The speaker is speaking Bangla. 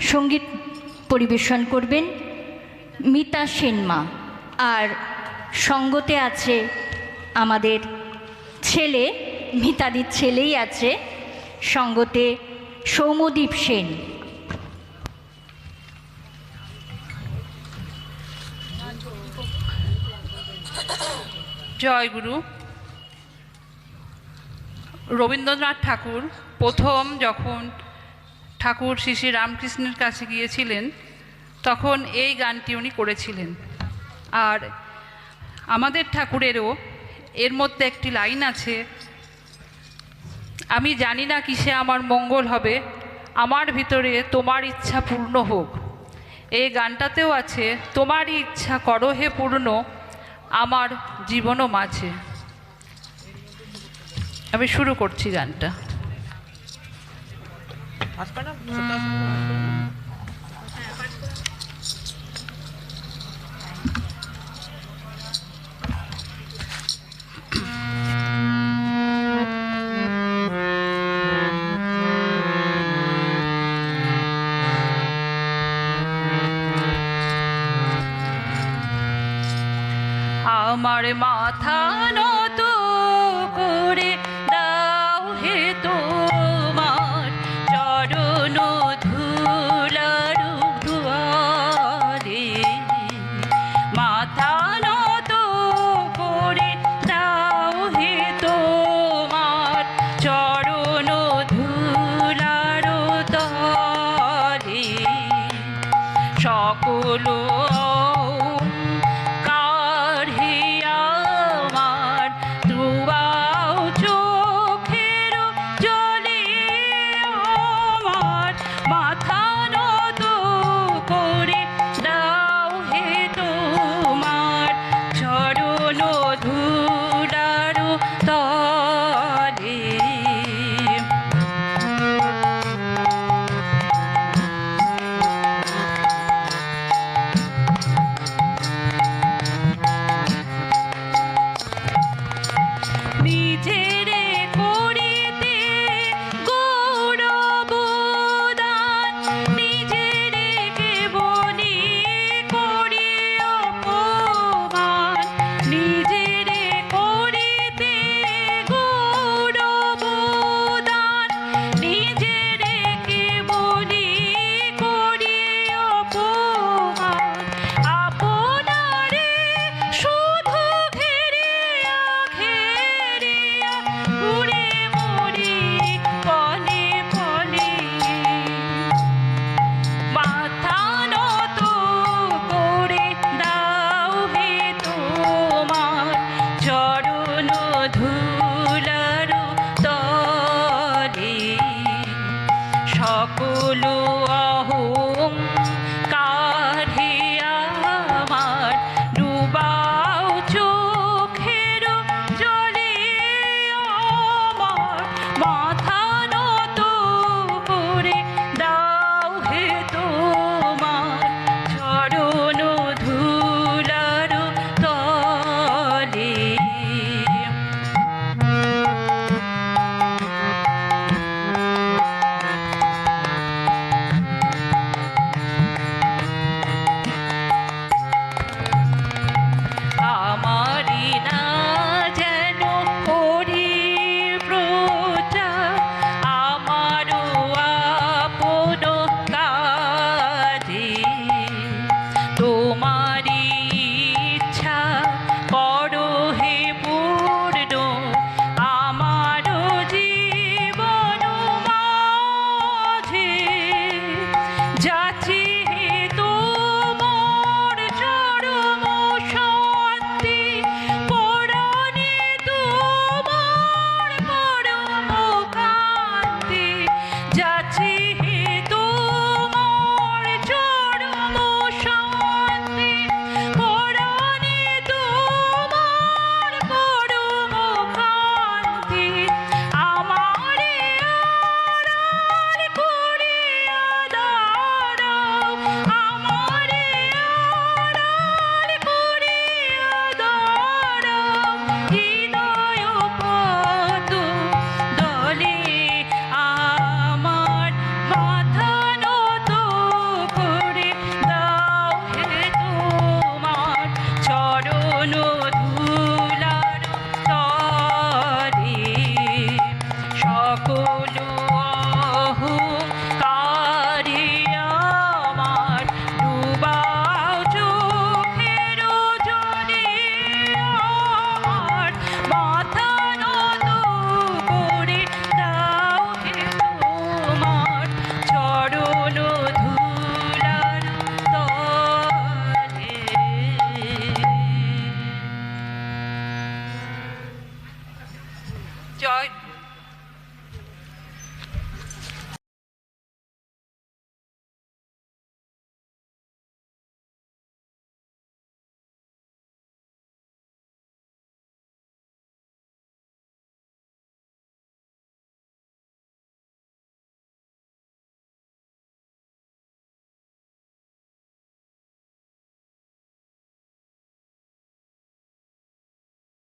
সংগীত পরিবেশন করবেন মিতা সেনমা। আর সঙ্গতে আছে আমাদের ছেলে, মিতাদির ছেলেই আছে সঙ্গতে সৌমদীপ সেন। জয় গুরু। রবীন্দ্রনাথ ঠাকুর প্রথম যখন ঠাকুর শ্রী শ্রী রামকৃষ্ণের কাছে গিয়েছিলেন, তখন এই গানটি উনি করেছিলেন। আর আমাদের ঠাকুরেরও এর মধ্যে একটি লাইন আছে, আমি জানি না কিসে আমার মঙ্গল হবে, আমার ভিতরে তোমার ইচ্ছা পূর্ণ হোক। এই গানটাতেও আছে, তোমারই ইচ্ছা করো হে পূর্ণ, আমার জীবনও মাঝে। আমি শুরু করছি গানটা। আমার মাথা নত